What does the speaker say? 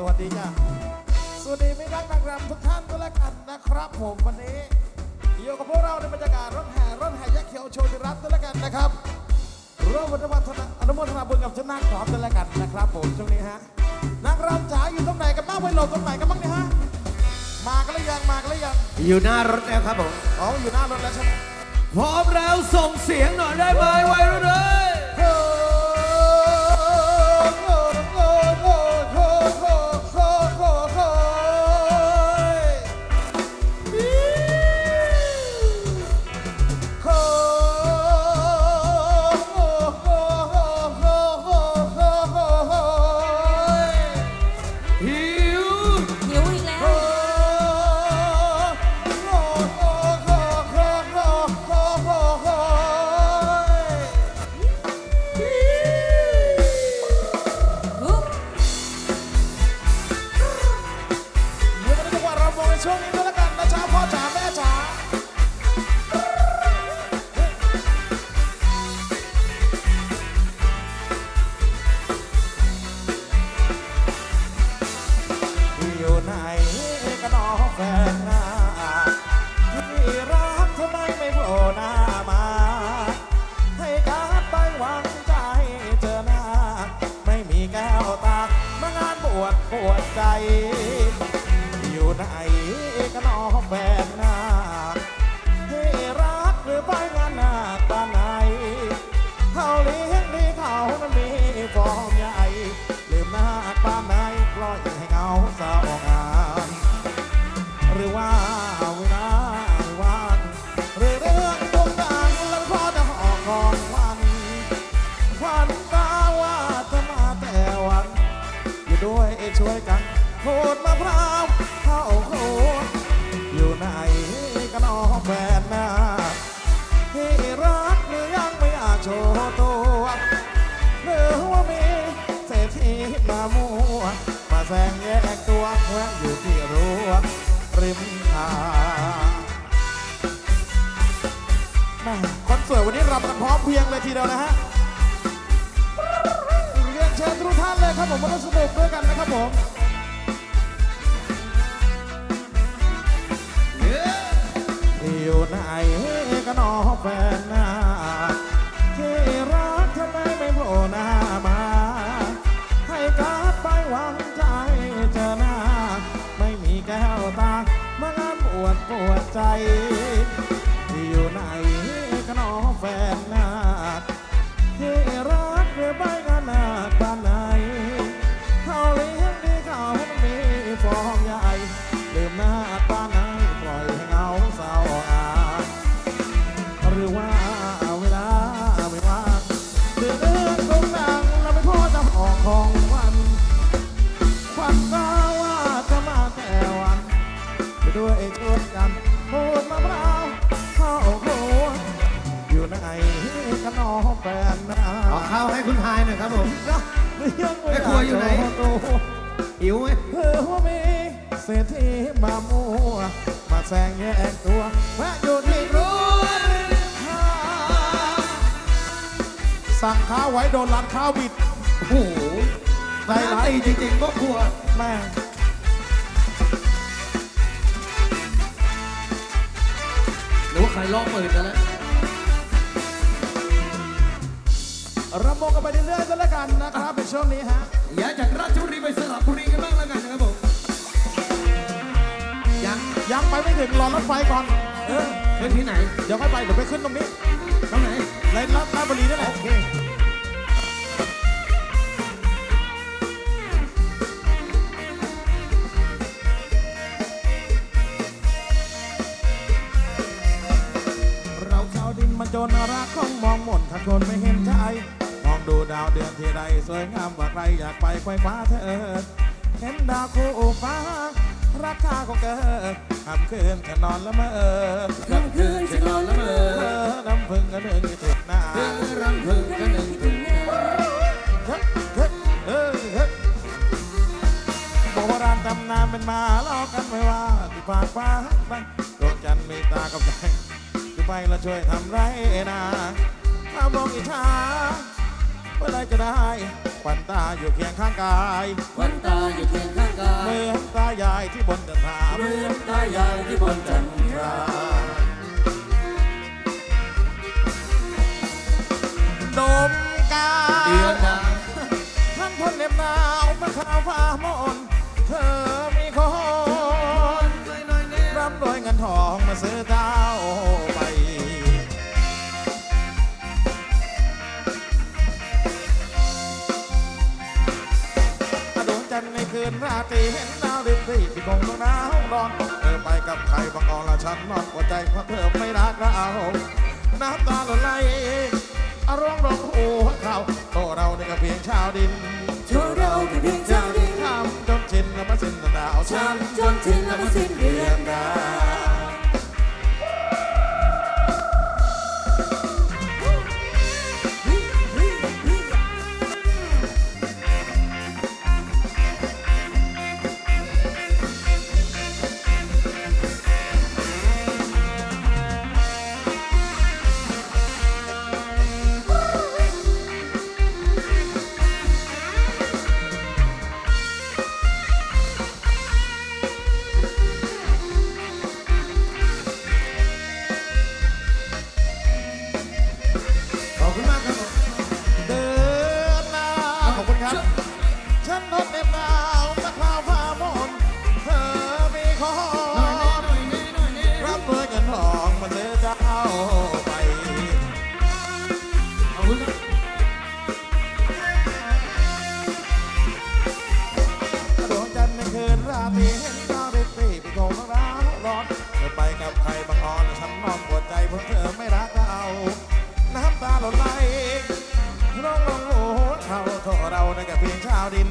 สวัสดีจ้ะสวัสดีมิตรรักนักรำทุกท่านก็แล้วกันนะครับผมวันนี้อยู่กับพวกเราในบรรยากาศรถแห่รถแห่ยักษ์เขียวโชว์ที่รัฐก็แล้วกันนะครับร่วมอนุโมทนาอนุโมทนาบุญกับชนะขอบกันแล้วกันนะครับผมช่วงนี้ฮะนักรำจ๋าอยู่ตรงไหนกันบ้างไปโหลดตรงไหนกันบ้างเนี่ยฮะมากันหรือยังมากันหรือยังอยู่หน้ารถแล้วครับผมอ๋ออยู่หน้ารถแล้วใช่ไหมพร้อมแล้วส่งเสียงหน่อยได้ไหมไว้รุ่นเลย ปวดใจ แฟนหน้าที่รักหรือยังไม่อาจโชว์ตัวหรือว่ามีเศรษฐีมามัวมาแซงแยกตัวแวะอยู่ที่รั้วริมทางแม่คนสวยวันนี้รำกันพร้อมเพรียงเลยทีเดียวนะฮะเรียนเชิญทุกท่านเลยครับผมมาร่วมสนุกด้วยกันนะครับผม หัวใจ ข้าวให้คุณทายหน่อยครับผมเรื่องแม่ครัวอยู่ไหนหิวไหมเพื่อว่ามีเศรษฐีมามัวมาแซงแยกตัวแวะอยู่ที่รั้วริมทางสั่งข้าวไว้โดนร้านข้าวบิดโอ้โหใจใจร้ายตีจริงๆก็ครัวแม่งหรือว่าใครลอกปืนกันแล้ว รำวงกันไปเรื่อยๆก็แล้วกันนะครับในช่วงนี้ฮะย้ายจากราชบุรีไปสระบุรีกันบ้างแล้วกันนะครับผมยังยังไปไม่ถึงรอรถไฟก่อน เออไปที่ไหนเดี๋ยวค่อยไปเดี๋ยวไปขึ้นตรงนี้ตรงไหนในรัฐราชบุรีนี่แหละโอเคเราชาวดินมันจนรักของมองหมดถ้าคนไม่เห็นใจมอง ดูดาวเดือนที่ใดสวยงามกว่าใครอยากไปไขว้คว้าเธอ เห็นดาวคู่ฟ้าราคาของเกิดค่ำคืนฉันนอนละเมอค่ำคืนฉันนอนละเมอเธอน้ำพึ่งกันหนึ่งถึงหน้าเธอรำพึงกันหนึ่งถึงหน้าเฮ้ยเฮ้ยเฮ้ยเฮ้ยโบราณตำนานเป็นมาเล่ากันไว้ว่าที่ฝากฟ้าไปดวงจันทร์มีตากับใจที่ไปแล้วช่วยทำไรนาถ้ามองอิจฉา เมื่อไรจะได้ควันตาอยู่เคียงข้างกายวันตาอยู่เคียงข้างกาเหยมือนตายายที่บนเดินทางเหมือนตายายที่บนจันทราดมกาเดือนดาวท่านทนเหน็บหนาวมาข่าวฟ้ามนเธอมีคนน้อยๆเนี่ยร่ำรวยเงินทองมาซื้อเจ้าไนทร์ในราตรีเห็นดาวดิบที่ที่คงต้องหนาวร้อนเธอไปกับใครบางกองละฉันนอนหัวใจเพราะเธอไม่รักเราน้ำตาหล่นไหลอารมณ์ร้องหัวเขาโตเราเนี่ยก็เพียงชาวดิน เพียงชาวดิน